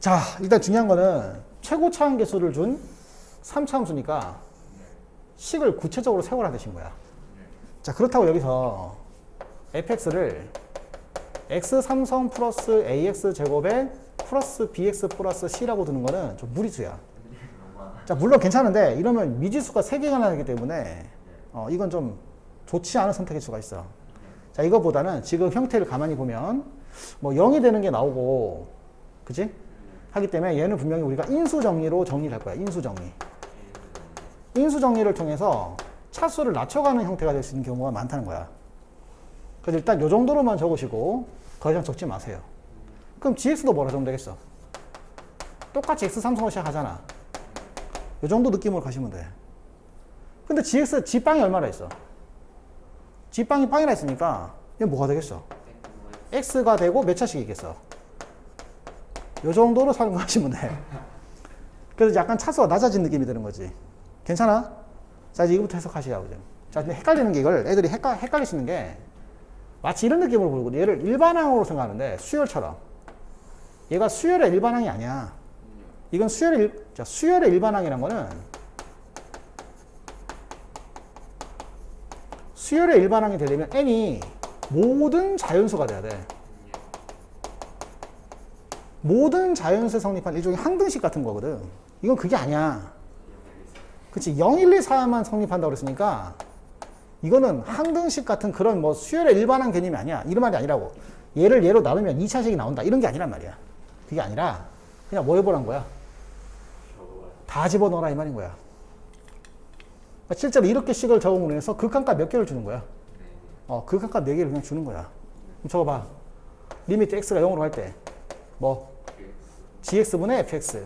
자, 일단 중요한 거는 최고 차원 개수를 준 3차함수니까 식을 구체적으로 세워라 되신 거야. 자, 그렇다고 여기서 fx를 x 삼성 플러스 ax 제곱에 플러스 bx 플러스 c라고 두는 거는 좀 무리수야. 자, 물론 괜찮은데 이러면 미지수가 3개가 나기 때문에 어, 이건 좀 좋지 않은 선택일 수가 있어. 자, 이거보다는 지금 형태를 가만히 보면 뭐 0이 되는 게 나오고 그지? 하기 때문에 얘는 분명히 우리가 인수 정리로 정리를 할 거야. 인수 정리. 인수 정리를 통해서 차수를 낮춰가는 형태가 될 수 있는 경우가 많다는 거야. 그래서 일단 요 정도로만 적으시고 더 이상 적지 마세요. 그럼 gx도 뭐라 적으면 되겠어? 똑같이 x 삼성으로 시작하잖아. 요 정도 느낌으로 가시면 돼. 근데 gx, g빵이 얼마나 있어? g빵이 빵이라 했으니까 이게 뭐가 되겠어? x가 되고 몇 차씩이겠어? 요 정도로 사용하시면 돼. 그래서 약간 차수가 낮아진 느낌이 드는 거지. 괜찮아? 자, 이제 이거부터 해석하시라고 좀. 자, 근데 헷갈리는 게 이걸 애들이 헷갈, 헷갈리시는 게 마치 이런 느낌으로 보고 얘를 일반항으로 생각하는데 수열처럼. 얘가 수열의 일반항이 아니야. 이건 수열의, 일, 자, 수열의 일반항이란 거는 수열의 일반항이 되려면 n이 모든 자연수가 돼야 돼. 모든 자연수에 성립한 일종의 항등식 같은 거거든. 이건 그게 아니야. 그치. 0, 1, 2, 4만 성립한다고 그랬으니까 이거는 항등식 같은 그런 뭐 수열의 일반항 개념이 아니야. 이런 말이 아니라고. 얘를 얘로 나누면 2차식이 나온다. 이런 게 아니란 말이야. 그게 아니라 그냥 뭐 해보란 거야? 다 집어넣어라 이 말인 거야. 그러니까 실제로 이렇게 식을 적응을 해서 극한값 몇 개를 주는 거야? 어, 극한값 4개를 그냥 주는 거야. 그럼 적어봐. 리미트 x가 0으로 할 때, 뭐, gx분의 fx.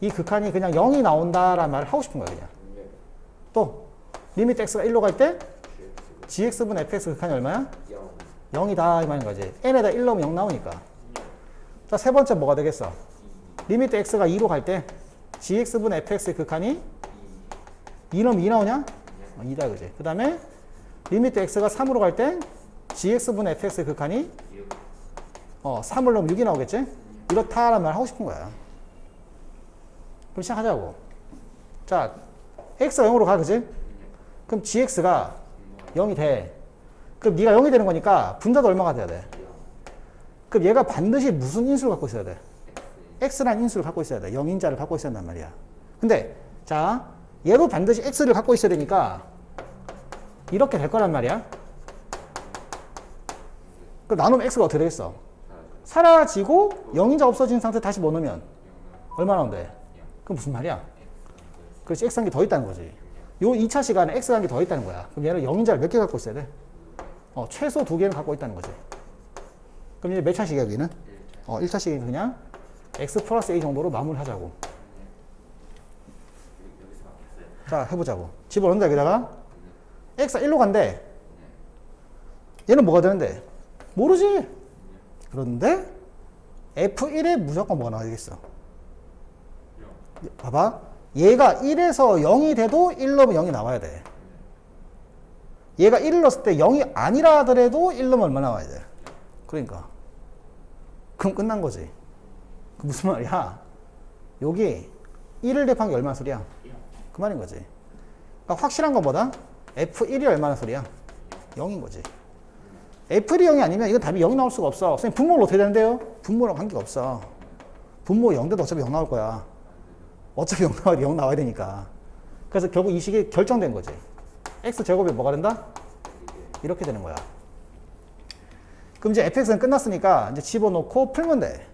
이 극한이 그냥 0이 나온다라는 말을 하고 싶은 거야, 그냥. 또, 리미트 x가 1로 갈 때, gx분의 fx 극한이 얼마야? 0 이다, 이 말인 거지. n에다 1 넣으면 0 나오니까. 자, 세 번째 뭐가 되겠어? 리미트 x가 2로 갈 때, gx분의 fx의 극한이 2 넣으면 2 나오냐? 어, 2다, 그지? 그 다음에, 리미트 x가 3으로 갈 때 gx분의 fx의 극한이 어, 3을 넣으면 6이 나오겠지? 이렇다라는 말 하고 싶은 거야. 그럼 시작하자고. 자, x가 0으로 가, 그지? 그럼 gx가 0이 돼. 그럼 네가 0이 되는 거니까 분자도 얼마가 돼야 돼? 그럼 얘가 반드시 무슨 인수를 갖고 있어야 돼? x라는 인수를 갖고 있어야 돼. 0인자를 갖고 있어야 한단 말이야. 근데 자, 얘도 반드시 x를 갖고 있어야 되니까 이렇게 될 거란 말이야. 그 나누면 x가 어떻게 되겠어? 사라지고 0인자 없어진 상태 다시 뭐 넣으면 얼마 나온대? 그럼 무슨 말이야? 그렇지 x 한 개 더 있다는 거지. 요 2차 시간에 x가 한개 더 있다는 거야. 그럼 얘는 0인자를 몇 개 갖고 있어야 돼? 어, 최소 두 개는 갖고 있다는 거지. 그럼 이제 몇 차식이야, 여기는? 어, 1차식은 그냥 x 플러스 a 정도로 마무리하자고. 자, 해보자고. 집어넣는다, 여기다가. x가 1로 간대. 얘는 뭐가 되는데? 모르지. 그런데 F1에 무조건 뭐가 나와야겠어. 봐봐. 얘가 1에서 0이 돼도 1 넣으면 0이 나와야 돼. 얘가 1을 넣었을 때 0이 아니라 하더라도 1 넣으면 얼마 나와야 돼? 그러니까. 그럼 끝난 거지. 그 무슨 말이야? 여기 1을 대입한 게 얼마나 소리야? 그 말인 거지. 그러니까 확실한 건 뭐다? F1이 얼마나 소리야? 0인 거지. F1이 0이 아니면 이건 답이 0이 나올 수가 없어. 선생님 분모는 어떻게 되는데요? 분모랑 관계가 없어. 분모 0대도 어차피 0 나올 거야. 어차피 0 나와야 0 나와야 되니까. 그래서 결국 이 식이 결정된 거지. x 제곱이 뭐가 된다? 이렇게 되는 거야. 그럼 이제 fx는 끝났으니까 이제 집어넣고 풀면 돼.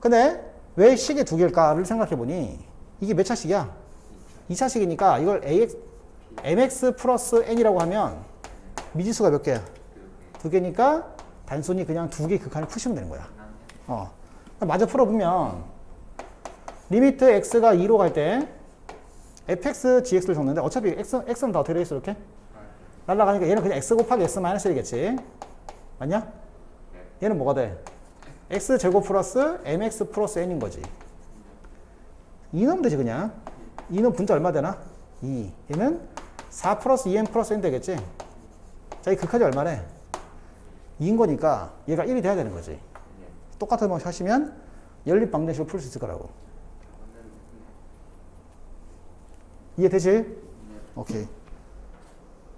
근데 왜 식이 두 개일까를 생각해 보니 이게 몇 차식이야? 2차식이니까 이걸 ax, mx 플러스 n이라고 하면 미지수가 몇 개야? 두 개니까 단순히 그냥 두 개 극한을 푸시면 되는 거야. 어. 마저 풀어보면 리미트 x가 2로 갈 때 fx, gx를 적는데 어차피 x, x는 다 되겠어 이렇게? 날라가니까 얘는 그냥 x 곱하기 x 마이너스 1이겠지. 맞냐? 얘는 뭐가 돼? x 제곱 플러스 mx 플러스 n인 거지. 2 넣으면 되지 그냥. 2는 분자 얼마 되나? 2. 얘는 4 플러스 2n 플러스 n 되겠지? 자, 이 극한이 얼마래? 2인 거니까 얘가 1이 돼야 되는 거지. 똑같은 방식 하시면 연립 방정식을 풀 수 있을 거라고. 이해되지? 오케이.